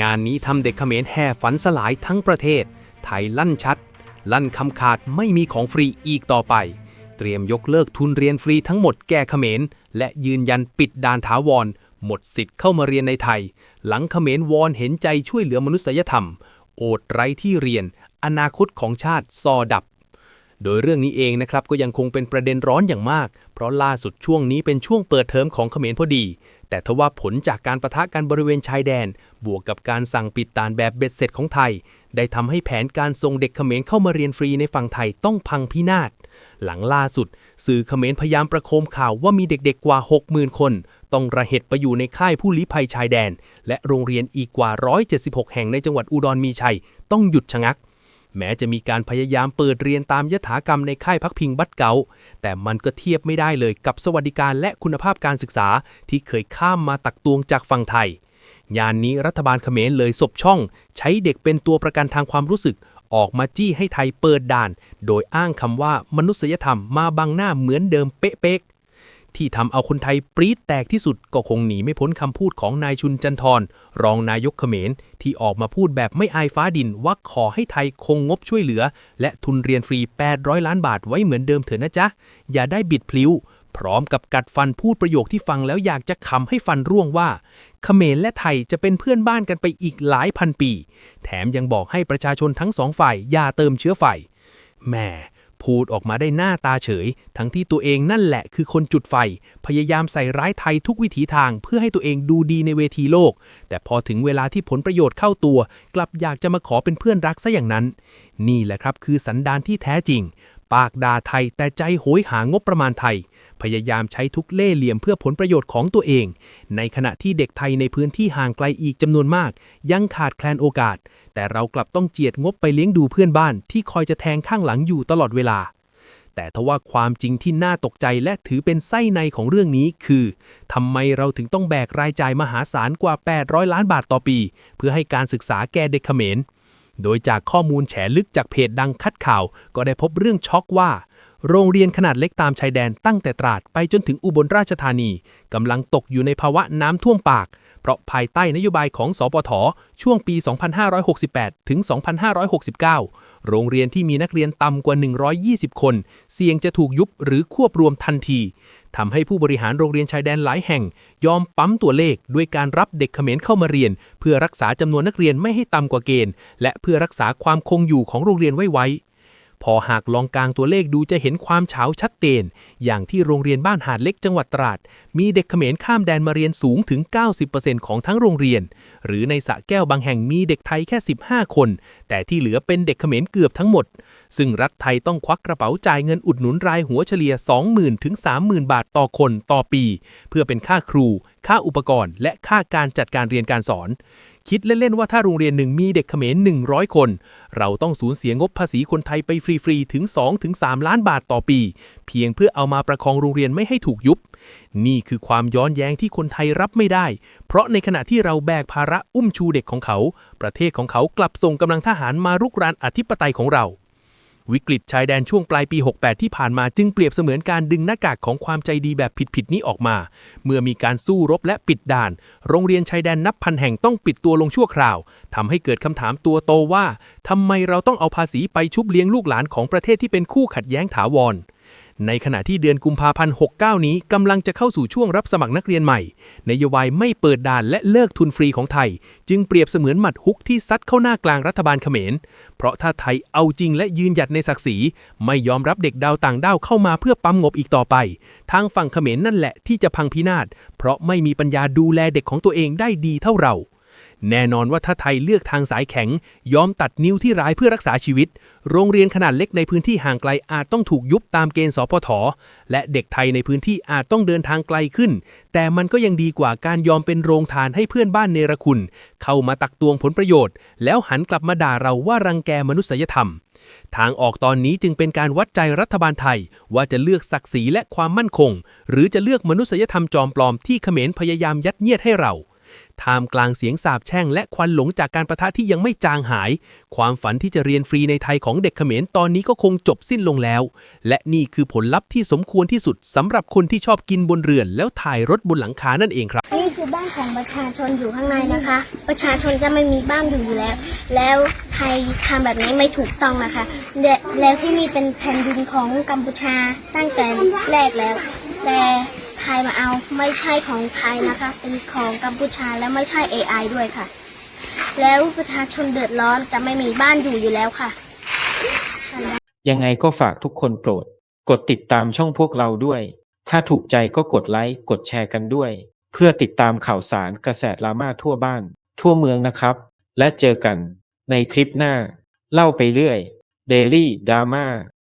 งานนี้ทำเด็กเขมรแห่ฝันสลายทั้งประเทศ ไทยลั่นชัด ลั่นคำขาดไม่มีของฟรีอีกต่อไป เตรียมยกเลิกทุนเรียนฟรีทั้งหมดแก่เขมร และยืนยันปิดด่านถาวร หมดสิทธิ์เข้ามาเรียนในไทย หลังเขมรวอนเห็นใจช่วยเหลือมนุษยธรรม โอดไร้ที่เรียน อนาคตของชาติซอดับ โดยเรื่องนี้เองนะครับก็ยังคงเป็นประเด็นร้อนอย่างมาก เพราะล่าสุดช่วงนี้เป็นช่วงเปิดเทอมของเขมรพอดี แต่ทว่าผลจากการประทะกันบริเวณชายแดน บวกกับการสั่งปิดด่านแบบเบ็ดเสร็จของไทย ได้ทำให้แผนการส่งเด็กเขมรเข้ามาเรียนฟรีในฝั่งไทยต้องพังพินาศ หลังล่าสุด สื่อเขมรพยายามประโคมข่าวว่ามีเด็กๆกว่า 60,000 คน ต้องระเหตุไปอยู่ในค่ายผู้ลี้ภัยชายแดน และโรงเรียนอีกกว่า 176 แห่งในจังหวัดอุดรมีชัย ต้องหยุดชะงัก แม้จะมีการพยายามเปิดเรียนตามยถากรรมในค่ายพักพิงบัดเกา แต่มันก็เทียบไม่ได้เลยกับสวัสดิการและคุณภาพการศึกษาที่เคยข้ามมาตักตวงจากฝั่งไทยงานนี้รัฐบาลเขมรเลยสบช่อง ใช้เด็กเป็นตัวประกันทางความรู้สึก ออกมาจี้ให้ไทยเปิดด่าน โดยอ้างคำว่ามนุษยธรรมมาบังหน้าเหมือนเดิมเป๊ะๆ ที่ทำเอาคนไทยปรี๊ดแตกที่สุดก็คงหนีไม่พ้นคำพูดของนายชุนจันทรรองนายกเขมร ที่ออกมาพูดแบบไม่อายฟ้าดินว่าขอให้ไทยคงงบช่วยเหลือ และทุนเรียนฟรี 800 ล้านบาทไว้เหมือนเดิมเถอะนะจ๊ะ อย่าได้บิดพลิ้ว พร้อมกับกัดฟันพูดประโยคที่ฟังแล้วอยากจะขำให้ฟันร่วงว่าเขมรและไทยจะเป็นเพื่อนบ้านกันไปอีกหลายพันปี แถมยังบอกให้ประชาชนทั้งสองฝ่ายอย่าเติมเชื้อไฟแหม พูดออกมาได้หน้าตาเฉย ทั้งที่ตัวเองนั่นแหละคือคนจุดไฟ พยายามใส่ร้ายไทยทุกวิถีทางเพื่อให้ตัวเองดูดีในเวทีโลก แต่พอถึงเวลาที่ผลประโยชน์เข้าตัว กลับอยากจะมาขอเป็นเพื่อนรักซะอย่างนั้น นี่แหละครับคือสันดานที่แท้จริง ปากด่าไทยแต่ใจโหยหางบประมาณไทย พยายามใช้ทุกเล่ห์เหลี่ยมเพื่อผลประโยชน์ของตัวเอง ในขณะที่เด็กไทยในพื้นที่ห่างไกลอีกจำนวนมาก ยังขาดแคลนโอกาส แต่เรากลับต้องเจียดงบไปเลี้ยงดูเพื่อนบ้านที่คอยจะแทงข้างหลังอยู่ตลอดเวลา แต่ทว่าความจริงที่น่าตกใจและถือเป็นไส้ในของเรื่องนี้คือทำไมเราถึงต้องแบกรายจ่ายมหาศาลกว่า 800 ล้านบาทต่อปี เพื่อให้การศึกษาแก่เด็กเขมร โดยจากข้อมูลแฉลึกจากเพจดังคัดข่าว ก็ได้พบเรื่องช็อกว่า โรงเรียนขนาดเล็กตามชายแดนตั้งแต่ตราดไปจนถึงอุบลราชธานีกำลังตกอยู่ในภาวะน้ำท่วมปาก ราะภายใต้นโยบายของสปท ช่วงปี 2568 ถึง 2569 โรงเรียนที่มีนักเรียนต่ำกว่า 120 คน เสี่ยงจะถูกยุบหรือควบรวมทันทีทำให้ผู้บริหารโรงเรียนชายแดนหลายแห่ง ยอมปั๊มตัวเลขด้วยการรับเด็กเขมรเข้ามาเรียน เพื่อรักษาจำนวนนักเรียนไม่ให้ต่ำกว่าเกณฑ์ และเพื่อรักษาความคงอยู่ของโรงเรียนไว้ไว้ พอหากลองกลางตัวเลขดูจะเห็นความเฉาชัดเจนอย่างที่โรงเรียนบ้านหาดเล็กจังหวัดตราด มีเด็กเขมรข้ามแดนมาเรียนสูงถึง 90%ของทั้งโรงเรียน หรือในสระแก้วบางแห่งมีเด็กไทยแค่ 15 คน แต่ที่เหลือเป็นเด็กเขมรเกือบทั้งหมด ซึ่งรัฐไทยต้องควักกระเป๋าจ่ายเงินอุดหนุนรายหัวเฉลี่ย 20,000ถึง30,000 บาทต่อคนต่อปี เพื่อเป็นค่าครู ค่าอุปกรณ์ และค่าการจัดการเรียนการสอน คิดเล่น ๆ ว่าถ้าโรงเรียนหนึ่งมีเด็กเขมร100 คน เราต้องสูญเสียงบภาษีคนไทยไปฟรี ๆ ถึง 2-3 ล้านบาทต่อปี เพียงเพื่อเอามาประคองโรงเรียนไม่ให้ถูกยุบ นี่คือความย้อนแย้งที่คนไทยรับไม่ได้ เพราะในขณะที่เราแบกภาระอุ้มชูเด็กของเขา ประเทศของเขากลับส่งกำลังทหารมารุกรานอธิปไตยของเรา วิกฤตชายแดนช่วงปลายปี 68 ที่ผ่านมาจึงเปรียบเสมือนการดึงหน้ากากของความใจดีแบบผิดๆนี้ออกมา เมื่อมีการสู้รบและปิดด่าน โรงเรียนชายแดนนับพันแห่งต้องปิดตัวลงชั่วคราวทำให้เกิดคำถามตัวโตว่าทำไมเราต้องเอาภาษีไปชุบเลี้ยงลูกหลานของประเทศที่เป็นคู่ขัดแย้งถาวร ในขณะที่เดือนกุมภาพันธ์ 69 นี้กำลังจะเข้าสู่ช่วงรับสมัครนักเรียนใหม่ นโยบายไม่เปิดด่านและเลิกทุนฟรีของไทย จึงเปรียบเสมือนหมัดฮุกที่ซัดเข้าหน้ากลางรัฐบาลเขมร เพราะถ้าไทยเอาจริงและยืนหยัดในศักดิ์ศรี ไม่ยอมรับเด็กดาวต่างด้าวเข้ามาเพื่อปั๊มงบอีกต่อไป ทางฝั่งเขมรนั่นแหละที่จะพังพินาศ เพราะไม่มีปัญญาดูแลเด็กของตัวเองได้ดีเท่าเรา แน่นอนว่าถ้าไทยเลือกทางสายแข็ง ยอมตัดนิ้วที่ร้ายเพื่อรักษาชีวิต โรงเรียนขนาดเล็กในพื้นที่ห่างไกลอาจต้องถูกยุบตามเกณฑ์สพทและเด็กไทยในพื้นที่อาจต้องเดินทางไกลขึ้น แต่มันก็ยังดีกว่าการยอมเป็นโรงทานให้เพื่อนบ้านเนรคุณ เข้ามาตักตวงผลประโยชน์ แล้วหันกลับมาด่าเราว่ารังแกมนุษยธรรมทางออกตอนนี้จึงเป็นการวัดใจรัฐบาลไทย ว่าจะเลือกศักดิ์ศรีและความมั่นคง หรือจะเลือกมนุษยธรรมจอมปลอมที่เขมรพยายามยัดเยียดให้เรา ท่ามกลางเสียงสาบแช่งและควันหลงจากการประทะที่ยังไม่จางหาย ความฝันที่จะเรียนฟรีในไทยของเด็กเขมรตอนนี้ก็คงจบสิ้นลงแล้ว และนี่คือผลลัพธ์ที่สมควรที่สุดสำหรับคนที่ชอบกินบนเรือน แล้วถ่ายรถบนหลังคานั่นเองครับ นี่คือบ้านของประชาชนอยู่ข้างในนะคะ ประชาชนจะไม่มีบ้านอยู่อยู่แล้ว แล้วไทยทำแบบนี้ไม่ถูกต้องนะคะและแล้วที่นี่เป็นแผ่นดินของกัมพูชาตั้งแต่แรกแล้ว แต่ ไทยมาเอา ไม่ใช่ของไทยนะคะ เป็นของกัมพูชาและไม่ใช่ AI ด้วยค่ะ แล้วประชาชนเดือดร้อนจะไม่มีบ้านอยู่อยู่แล้วค่ะ ยังไงก็ฝากทุกคนโปรด กดติดตามช่องพวกเราด้วย ถ้าถูกใจก็กดไลค์กดแชร์กันด้วย เพื่อติดตามข่าวสารกระแสดราม่าทั่วบ้าน ทั่วเมืองนะครับ และเจอกันในคลิปหน้า เล่าไปเรื่อย Daily Drama